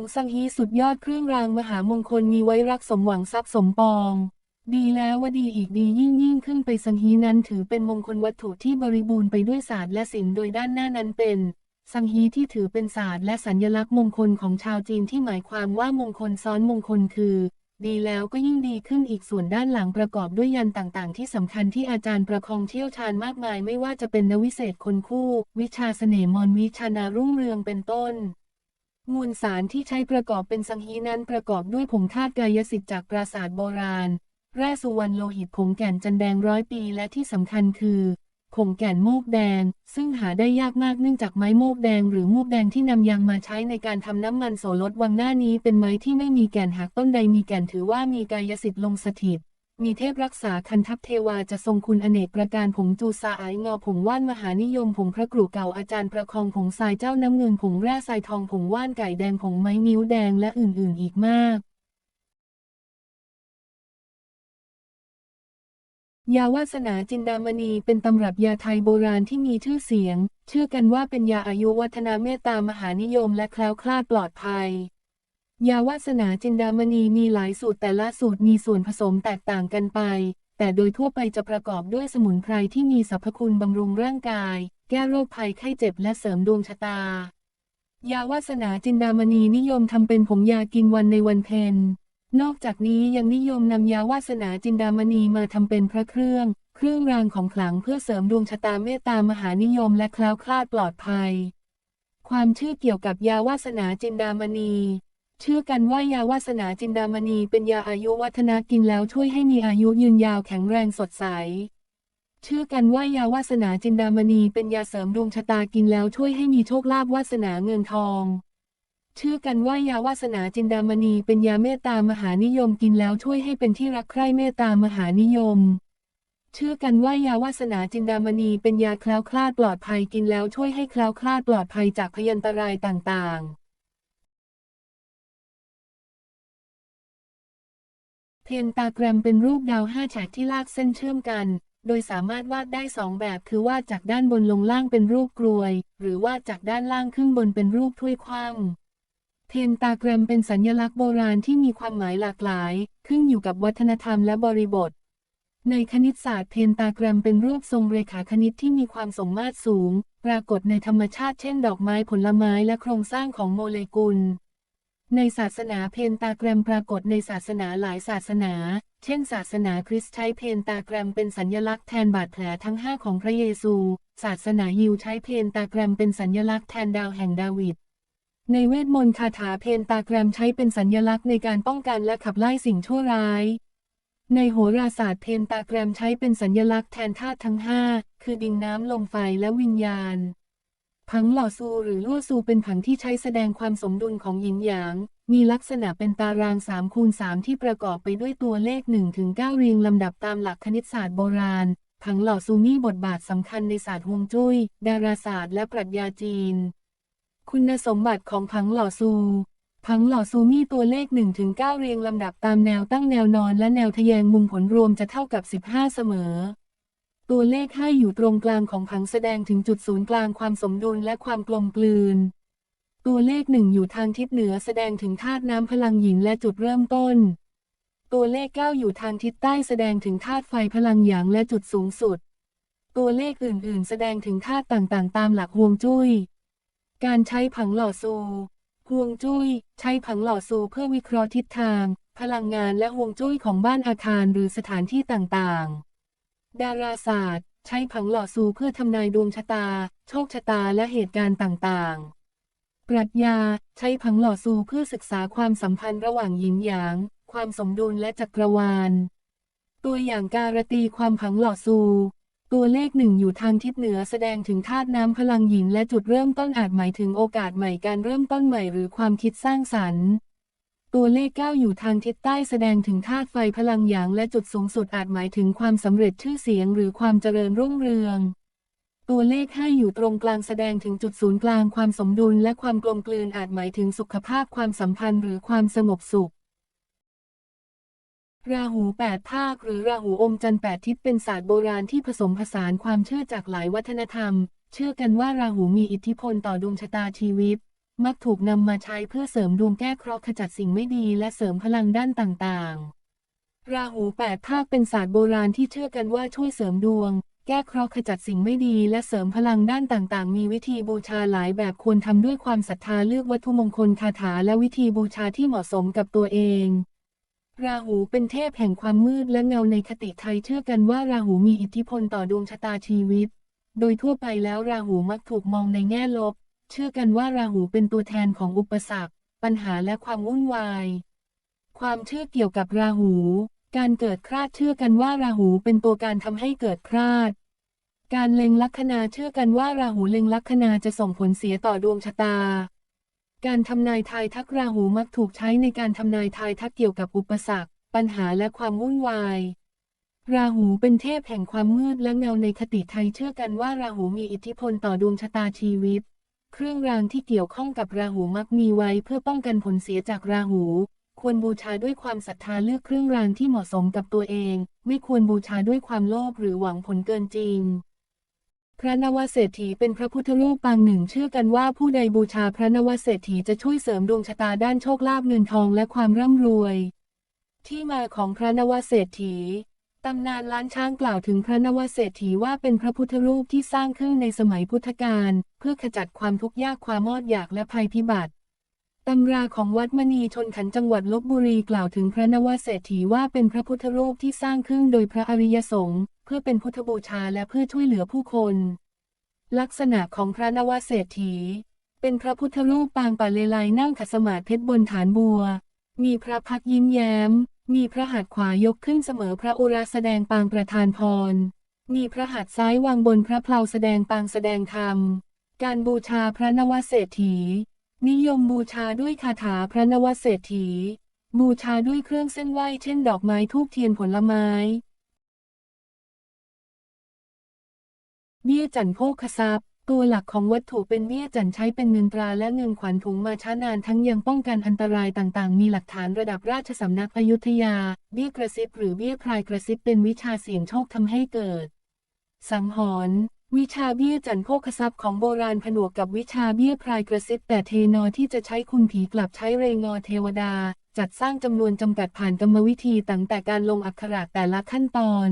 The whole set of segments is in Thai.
งสังฮีสุดยอดเครื่องรางมหามงคลมีไว้รักสมหวังทรัพย์สมปอง ดีแล้วว่าดีอีกดียิ่งยิ่งขึ้นไปสังฮีนั้นถือเป็นมงคลวัตถุที่บริบูรณ์ไปด้วยศาสตร์และศิลป์โดยด้านหน้านั้นเป็น สังฮีที่ถือเป็นศาสตร์และสัญลักษณ์มงคลของชาวจีนที่หมายความว่ามงคลซ้อนมงคลคือ ดีแล้วก็ยิ่งดีขึ้นอีกส่วนด้านหลังประกอบด้วยยันต่างๆ ที่สำคัญที่อาจารย์ประคองเชี่ยวชาญมากมาย ไม่ว่าจะเป็นนวิเศษคนคู่ วิชาเสน่ห์มนวิชานารุ่งเรืองเป็นต้น มวลสารที่ใช้ประกอบเป็นสังฮีนั้นประกอบด้วยผงธาตุกายสิทธิ์จากปราสาทโบราณ แร่สุวรรณโลหิตผงแก่นจันแดงร้อยปีและที่สำคัญคือผงแก่นโมกแดง ซึ่งหาได้ยากมากเนื่องจากไม้โมกแดงหรือโมกแดงที่นำยางมาใช้ในการทำน้ำมันโสรสวังหน้านี้เป็นไม้ที่ไม่มีแก่นหากต้นใดมีแก่นถือว่ามีกายสิทธิ์ลงสถิต มีเทพรักษาคันทัพเทวาจะทรงคุณอเนกประการผงจูซาไองอผงว่านมหานิยมผงพระกรุเก่าอาจารย์ประคองผงทรายเจ้าน้ำเงินผงแร่ทรายทองผงว่านไก่แดงผงไม้นิ้วแดงและอื่นๆ อีกมาก ยาวาสนาจินดามณีเป็นตำรับยาไทยโบราณที่มีชื่อเสียง เชื่อกันว่าเป็นยาอายุวัฒนาเมตตามหานิยมและแคล้วคลาดปลอดภัย ยาวาสนาจินดามณีมีหลายสูตรแต่ละสูตรมีส่วนผสมแตกต่างกันไป แต่โดยทั่วไปจะประกอบด้วยสมุนไพรที่มีสรรพคุณบำรุงร่างกาย แก้โรคภัยไข้เจ็บและเสริมดวงชะตา ยาวาสนาจินดามณีนิยมทำเป็นผงยากินวันในวันเพ็ญนอกจากนี้ยังนิยมนำยาวาสนาจินดามณีมาทำเป็นพระเครื่อง เครื่องรางของขลังเพื่อเสริมดวงชะตาเมตตามหานิยมและคล้วคลาดปลอดภัย ความเชื่อเกี่ยวกับยาวาสนาจินดามณี เชื่อกันว่ายาวาสนาจินดามณีเป็นยาอายุวัฒนากินแล้วช่วยให้มีอายุยืนยาวแข็งแรงสดใส เชื่อกันว่ายาวาสนาจินดามณีเป็นยาเสริมดวงชะตากินแล้วช่วยให้มีโชคลาภวาสนาเงินทองเชื่อกันว่ายาวาสนาจินดามณีเป็นยาเมตตามหานิยมกินแล้วช่วยให้เป็นที่รักใคร่เมตตามหานิยม เชื่อกันว่ายาวาสนาจินดามณีเป็นยาแคล้วคลาดปลอดภัยกินแล้วช่วยให้แคล้วคลาดปลอดภัยจากพยันตรายต่างๆ เพนตาแกรมเป็นรูปดาวห้าแฉกที่ลากเส้นเชื่อมกัน โดยสามารถวาดได้สองแบบ คือวาดจากด้านบนลงล่างเป็นรูปกรวย หรือวาดจากด้านล่างขึ้นบนเป็นรูปถ้วยคว่ำเพนตาแกรมเป็นสัญลักษณ์โบราณที่มีความหมายหลากหลาย ขึ้นอยู่กับวัฒนธรรมและบริบท ในคณิตศาสตร์เพนตาแกรมเป็นรูปทรงเรขาคณิตที่มีความสมมาตรสูง ปรากฏในธรรมชาติเช่น ดอกไม้ผลไม้และโครงสร้างของโมเลกุล ในศาสนาเพนตาแกรมปรากฏในศาสนาหลายศาสนา เช่น ศาสนาคริสต์ใช้เพนตาแกรมเป็นสัญลักษณ์แทนบาดแผลทั้งห้าของพระเยซู ศาสนายิวใช้เพนตาแกรมเป็นสัญลักษณ์แทนดาวแห่งดาวิด ในเวทมนต์คาถาเพนตาแกรมใช้เป็นสัญลักษณ์ในการป้องกันและขับไล่สิ่งชั่วร้าย ในโหราศาสตร์เพนตาแกรมใช้เป็นสัญลักษณ์แทนธาตุทั้งห้าคือดินน้ำลมไฟและวิญญาณ ผังหล่อซูหรือลั่วซูเป็นผังที่ใช้แสดงความสมดุลของหยินหยาง มีลักษณะเป็นตาราง3คูณ3ที่ประกอบไปด้วยตัวเลข1ถึง9เรียงลำดับตามหลักคณิตศาสตร์โบราณ ผังหล่อซูมีบทบาทสำคัญในศาสตร์ฮวงจุ้ย ดาราศาสตร์และปรัชญาจีน คุณสมบัติของผังหล่อซูผังหล่อซูมีตัวเลข1ถึง9เรียงลำดับตามแนวตั้งแนวนอนและแนวทะแยงมุมผลรวมจะเท่ากับ 15 เสมอ ตัวเลข5อยู่ตรงกลางของผังแสดงถึงจุดศูนย์กลางความสมดุลและความกลมกลืน ตัวเลขหนึ่งอยู่ทางทิศเหนือแสดงถึงธาตุน้ำพลังหยินและจุดเริ่มต้น ตัวเลข9อยู่ทางทิศใต้แสดงถึงธาตุไฟพลังหยางและจุดสูงสุด ตัวเลขอื่น ๆ แสดงถึงธาตุต่างๆ ตามหลักฮวงจุ้ย การใช้ผังหล่อซูฮวงจุ้ย ใช้ผังหล่อซูเพื่อวิเคราะห์ทิศทาง พลังงานและฮวงจุ้ยของบ้านอาคารหรือสถานที่ต่างๆ ดาราศาสตร์ ใช้ผังหล่อซูเพื่อทำนายดวงชะตา โชคชะตาและเหตุการณ์ต่างๆ ปรัชญา ใช้ผังหล่อซูเพื่อศึกษาความสัมพันธ์ระหว่างหยินหยาง ความสมดุลและจักรวาล ตัวอย่างการตีความผังหล่อซู ตัวเลขหนึ่งอยู่ทางทิศเหนือแสดงถึงธาตุน้ำพลังหยินและจุดเริ่มต้นอาจหมายถึงโอกาสใหม่การเริ่มต้นใหม่หรือความคิดสร้างสรรค์ ตัวเลข 9 อยู่ทางทิศใต้แสดงถึงธาตุไฟพลังหยางและจุดสูงสุดอาจหมายถึงความสำเร็จชื่อเสียงหรือความเจริญรุ่งเรือง ตัวเลข 5 อยู่ตรงกลางแสดงถึงจุดศูนย์กลางความสมดุลและความกลมกลืนอาจหมายถึงสุขภาพความสัมพันธ์หรือความสงบสุขราหูแปดภาคหรือราหูอมจันทร์แปดทิศเป็นศาสตร์โบราณที่ผสมผสานความเชื่อจากหลายวัฒนธรรม เชื่อกันว่าราหูมีอิทธิพลต่อดวงชะตาชีวิต มักถูกนำมาใช้เพื่อเสริมดวงแก้เคราะห์ขจัดสิ่งไม่ดีและเสริมพลังด้านต่างๆ ราหูแปดภาคเป็นศาสตร์โบราณที่เชื่อกันว่าช่วยเสริมดวง แก้เคราะห์ขจัดสิ่งไม่ดีและเสริมพลังด้านต่างๆ มีวิธีบูชาหลายแบบควรทำด้วยความศรัทธาเลือกวัตถุมงคลคาถาและวิธีบูชาที่เหมาะสมกับตัวเองราหูเป็นเทพแห่งความมืดและเงาในคติไทยเชื่อกันว่าราหูมีอิทธิพลต่อดวงชะตาชีวิต โดยทั่วไปแล้วราหูมักถูกมองในแง่ลบ เชื่อกันว่าราหูเป็นตัวแทนของอุปสรรค ปัญหาและความวุ่นวาย ความเชื่อเกี่ยวกับราหู การเกิดคราดเชื่อกันว่าราหูเป็นตัวการทำให้เกิดคราด การเล็งลัคนาเชื่อกันว่าราหูเล็งลัคนาจะส่งผลเสียต่อดวงชะตา การทำนายทายทักราหูมักถูกใช้ในการทำนายทายทักเกี่ยวกับอุปสรรค ปัญหาและความวุ่นวายราหูเป็นเทพแห่งความมืดและเงาในคติไทยเชื่อกันว่าราหูมีอิทธิพลต่อดวงชะตาชีวิต เครื่องรางที่เกี่ยวข้องกับราหูมักมีไว้เพื่อป้องกันผลเสียจากราหู ควรบูชาด้วยความศรัทธาเลือกเครื่องรางที่เหมาะสมกับตัวเอง ไม่ควรบูชาด้วยความโลภหรือหวังผลเกินจริง พระนวเศรษฐีเป็นพระพุทธรูปปางหนึ่งเชื่อกันว่าผู้ใดบูชาพระนวเศรษฐีจะช่วยเสริมดวงชะตาด้านโชคลาภเงินทองและความร่ำรวย ที่มาของพระนวเศรษฐี ตำนานล้านช้างกล่าวถึงพระนวเศรษฐีว่าเป็นพระพุทธรูปที่สร้างขึ้นในสมัยพุทธกาลเพื่อขจัดความทุกข์ยากความมอดอยากและภัยพิบัติตำราของวัดมณีชนขันจังหวัดลบบุรีกล่าวถึงพระนวเศรษฐีว่าเป็นพระพุทธรูปที่สร้างขึ้นโดยพระอริยสงฆ์เพื่อเป็นพุทธบูชาและเพื่อช่วยเหลือผู้คน ลักษณะของพระนวเศรษฐี เป็นพระพุทธรูปปางป่าเลไลนั่งขัดสมาธิเพชรบนฐานบัว มีพระพักยิ้มแย้ม มีพระหัตถ์ขวายกขึ้นเสมอพระอุระแสดงปางประธานพร มีพระหัตถ์ซ้ายวางบนพระเพลาแสดงปางแสดงธรรม การบูชาพระนวเศรษฐี นิยมบูชาด้วยคาถาพระนวเศรษฐี บูชาด้วยเครื่องเส้นไหว้เช่นดอกไม้ทูบเทียนผลไม้ เบี้ยจันโภคทรัพย์ ตัวหลักของวัตถุเป็นเบี้ยจันใช้เป็นเงินตราและเงินขวัญถุงมาช้านานทั้งยังป้องกันอันตรายต่างๆ มีหลักฐานระดับราชสำนักอยุธยา เบี้ยกระซิบหรือเบี้ยพรายกระซิบเป็นวิชาเสี่ยงโชคทำให้เกิด สังหรณ์วิชาเบี้ยจันโภคทรัพย์ของโบราณผนวกกับวิชาเบี้ยพรายกระซิบแต่เทนอที่จะใช้คุณผีกลับใช้เรงอเทวดา จัดสร้างจำนวนจำกัดผ่านกรรมวิธีตั้งแต่การลงอักขระแต่ละขั้นตอน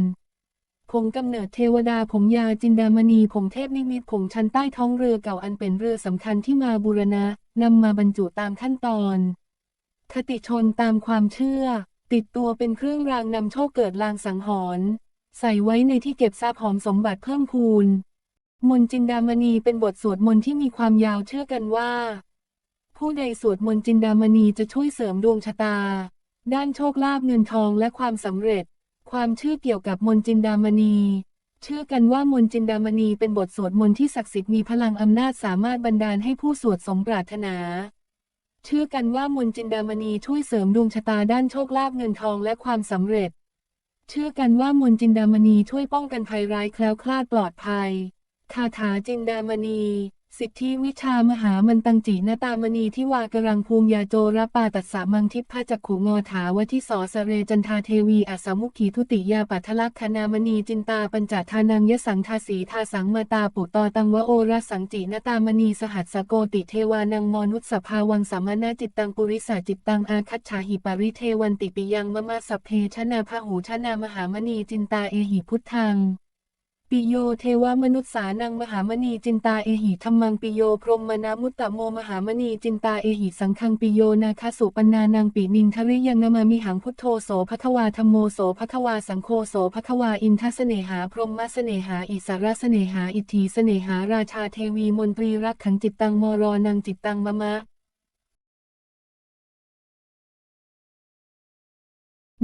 ผงกำเนิดเทวดาผงยาจินดามณีผงเทพนิมิตผงชั้นใต้ท้องเรือเก่าอันเป็นเรือสำคัญที่มาบูรณะนำมาบรรจุตามขั้นตอน คติชนตามความเชื่อ ติดตัวเป็นเครื่องรางนำโชคเกิดลางสังหรณ์ใส่ไว้ในที่เก็บทรัพย์หอมสมบัติเพิ่มพูน มนจินดามณีเป็นบทสวดมนต์ที่มีความยาวเชื่อกันว่า ผู้ใดสวดมนต์จินดามณีจะช่วยเสริมดวงชะตา ด้านโชคลาภเงินทองและความสำเร็จ ความเชื่อเกี่ยวกับมนจินดามณี เชื่อกันว่ามนจินดามณีเป็นบทสวดมนต์ที่ศักดิ์สิทธิ์มีพลังอำนาจสามารถบันดาลให้ผู้สวดสมปรารถนา เชื่อกันว่ามนจินดามณีช่วยเสริมดวงชะตาด้านโชคลาภเงินทองและความสำเร็จ เชื่อกันว่ามนจินดามณีช่วยป้องกันภัยร้ายแคล้วคลาดปลอดภัย คาถาจินดามณี สิทธิวิชามหามันตังจีนตามณีที่วากรังภูมิยาโจรปาตัสสะมังทิพพจักขุงอถาวทิสอสเรจันทาเทวีอัสสมุขีทุติยาปัทลักษณามณีจินตาปัญจทานังยสังทาสีทาสังมาตาปุตตตังวโอรสังจีนตามณีสหัสสโกติเทวานังมนุสสภาวังสามนาจิตตังปุริสาจิตตังอาคัจฉาหิปาริเทวันติปิยังมะมาสัพเพชนาพหูชนามหามณีจินตาเอหิพุทธัง ปิโยเทวมนุษสานังมหามณีจินตาเอหิธรรมังปิโยพรหมนามุตตะโมมหามณีจินตาเอหิสังฆังปิโยนาคสุปนานังปินินทริยังนมามิหังพุทโธโสภควาธรรมโมโสภควาสังโฆโสภควาอินทสเสนหาพรหมสเสนหาอิสารสเสนหาอิทธิเสเนหาราชาเทวีมนตรีรักขังจิตตังมรอนังจิตตังมะมะ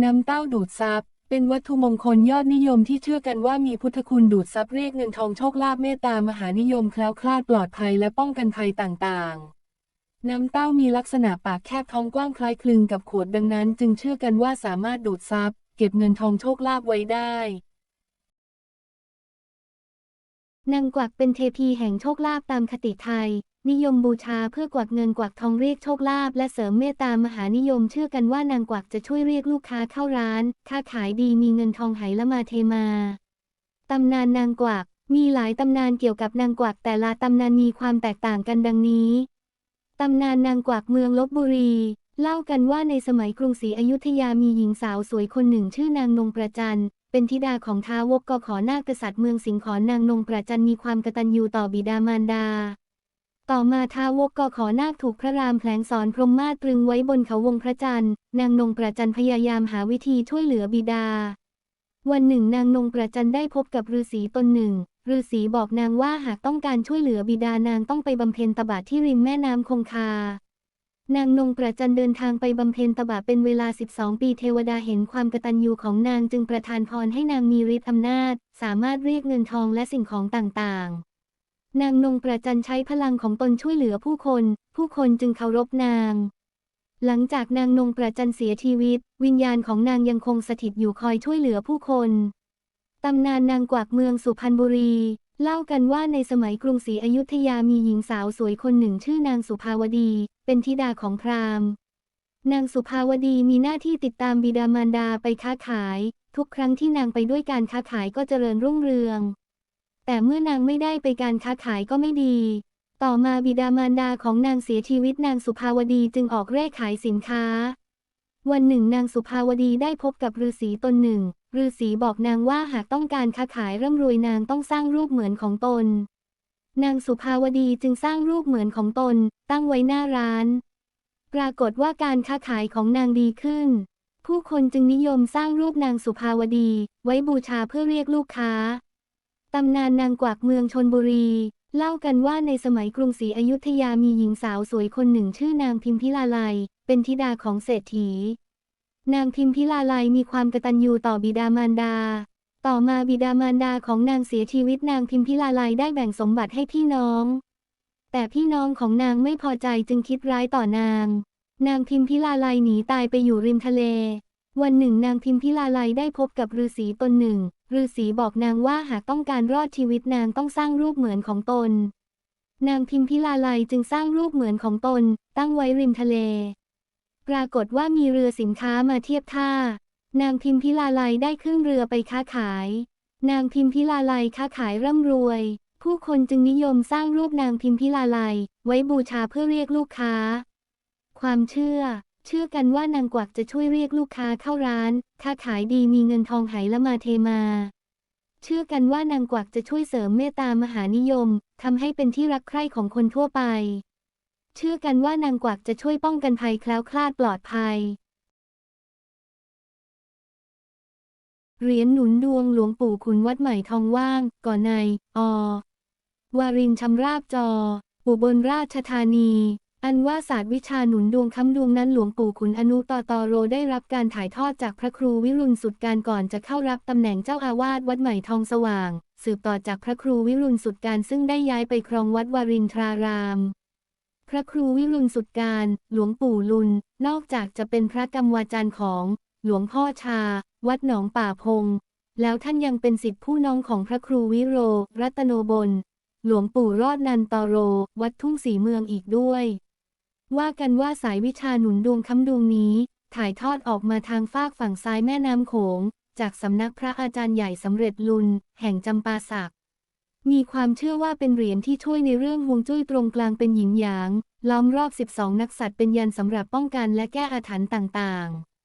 น้ำเต้าดูดซับ เป็นวัตถุมงคลยอดนิยมที่เชื่อกันว่ามีพุทธคุณดูดซับเรียกเงินทองโชคลาภเมตตามหานิยมแคล้วคลาดปลอดภัยและป้องกันภัยต่างๆ น้ำเต้ามีลักษณะปากแคบท้องกว้างคล้ายคลึงกับขวดดังนั้น จึงเชื่อกันว่าสามารถดูดซับเก็บเงินทองโชคลาภไว้ได้นางกวักเป็นเทพีแห่งโชคลาภตามคติไทย นิยมบูชาเพื่อกวักเงินกวักทองเรียกโชคลาภและเสริมเมตตามหานิยมเชื่อกันว่านางกวักจะช่วยเรียกลูกค้าเข้าร้าน ค้าขายดีมีเงินทองไหลมาเทมา ตำนานนางกวัก มีหลายตำนานเกี่ยวกับนางกวักแต่ละตำนานมีความแตกต่างกันดังนี้ ตำนานนางกวักเมืองลบบุรี เล่ากันว่าในสมัยกรุงศรีอยุธยามีหญิงสาวสวยคนหนึ่งชื่อนางนงประจันเป็นธิดาของท้าวกกขอนาคกษัตริย์เมืองสิงขอนางนงประจันมีความกตัญญูต่อบิดามารดา ต่อมาท้าวกกขอนาคถูกพระรามแผลงสอนพรหมมาตรึงไว้บนเขาวงพระจันทร์ นางนงประจันพยายามหาวิธีช่วยเหลือบิดา วันหนึ่งนางนงประจันได้พบกับฤาษีตนหนึ่งฤาษีบอกนางว่าหากต้องการช่วยเหลือบิดานางต้องไปบำเพ็ญตบะที่ริมแม่น้ำคงคา นางนงประจันเดินทางไปบำเพ็ญตบะเป็นเวลา 12 ปีเทวดาเห็นความกตัญญูของนางจึงประทานพรให้นางมีฤทธิ์อำนาจ สามารถเรียกเงินทองและสิ่งของต่างๆ นางนงประจันใช้พลังของตนช่วยเหลือผู้คน ผู้คนจึงเคารพนาง หลังจากนางนงประจันเสียชีวิต วิญญาณของนางยังคงสถิตอยู่คอยช่วยเหลือผู้คน ตำนานนางกวักเมืองสุพรรณบุรี เล่ากันว่าในสมัยกรุงศรีอยุธยามีหญิงสาวสวยคนหนึ่งชื่อนางสุภาวดี เป็นธิดาของพราหมณ์ นางสุภาวดีมีหน้าที่ติดตามบิดามารดาไปค้าขาย ทุกครั้งที่นางไปด้วยการค้าขายก็เจริญรุ่งเรือง แต่เมื่อนางไม่ได้ไปการค้าขายก็ไม่ดี ต่อมาบิดามารดาของนางเสียชีวิตนางสุภาวดีจึงออกเร่ขายสินค้า วันหนึ่งนางสุภาวดีได้พบกับฤาษีตนหนึ่งฤาษีบอกนางว่าหากต้องการค้าขายร่ำรวยนางต้องสร้างรูปเหมือนของตน นางสุภาวดีจึงสร้างรูปเหมือนของตน ตั้งไว้หน้าร้าน ปรากฏว่าการค้าขายของนางดีขึ้น ผู้คนจึงนิยมสร้างรูปนางสุภาวดี ไว้บูชาเพื่อเรียกลูกค้า ตำนานนางกวักเมืองชนบุรี เล่ากันว่าในสมัยกรุงศรีอยุธยามีหญิงสาวสวยคนหนึ่งชื่อนางพิมพิลาไลยเป็นธิดาของเศรษฐี นางพิมพิลาไลยมีความกตัญญูต่อบิดามารดา ต่อมาบิดามารดาของนางเสียชีวิตนางพิมพิลาไลยได้แบ่งสมบัติให้พี่น้อง แต่พี่น้องของนางไม่พอใจจึงคิดร้ายต่อนาง นางพิมพิลาไลยหนีตายไปอยู่ริมทะเล วันหนึ่งนางพิมพิลาไลยได้พบกับฤาษีตนหนึ่ง ฤาษีบอกนางว่าหากต้องการรอดชีวิตนางต้องสร้างรูปเหมือนของตน นางพิมพิลาไลยจึงสร้างรูปเหมือนของตน ตั้งไว้ริมทะเล ปรากฏว่ามีเรือสินค้ามาเทียบท่า นางพิมพิลาไลยได้ขึ้นเรือไปค้าขาย นางพิมพิลาไลยค้าขายร่ำรวย ผู้คนจึงนิยมสร้างรูปนางพิมพิลาไลยไว้บูชาเพื่อเรียกลูกค้า ความเชื่อ เชื่อกันว่านางกวักจะช่วยเรียกลูกค้าเข้าร้าน ค้าขายดีมีเงินทองไหลละมาเทมา เชื่อกันว่านางกวักจะช่วยเสริมเมตตามหานิยมทำให้เป็นที่รักใคร่ของคนทั่วไป เชื่อกันว่านางกวักจะช่วยป้องกันภัยแคล้วคลาดปลอดภัย เหรียญหนุนดวงหลวงปู่ขุนวัดใหม่ทองว่าง ก่อนในอวารินชำราบจออุบลราชธานี อันว่าศาสตร์วิชาหนุนดวงคำดวงนั้นหลวงปู่ขุนอนุตอตอโรได้รับการถ่ายทอดจากพระครูวิรุณสุดการก่อนจะเข้ารับตำแหน่งเจ้าอาวาสวัดใหม่ทองสว่าง สืบต่อจากพระครูวิรุณสุดการซึ่งได้ย้ายไปครองวัดวารินทราราม พระครูวิรุณสุดการ หลวงปู่ลุน นอกจากจะเป็นพระกรรมวาจารย์ของ หลวงพ่อชา วัดหนองป่าพง แล้วท่านยังเป็นสิทธิผู้น้องของพระครูวิโร รัตโนบล หลวงปู่รอดนันตโร วัดทุ่งสีเมืองอีกด้วย ว่ากันว่าสายวิชาหนุนดวงคำดวงนี้ ถ่ายทอดออกมาทางฟากฝั่งซ้ายแม่น้ำโขง จากสำนักพระอาจารย์ใหญ่สำเร็จลุน แห่งจำปาสัก มีความเชื่อว่าเป็นเหรียญที่ช่วยในเรื่องฮวงจุ้ยตรงกลางเป็นหญิงหยาง ล้อมรอบ 12 นักสัตว์เป็นยันสำหรับป้องกันและแก้อาถรรพ์ต่างๆ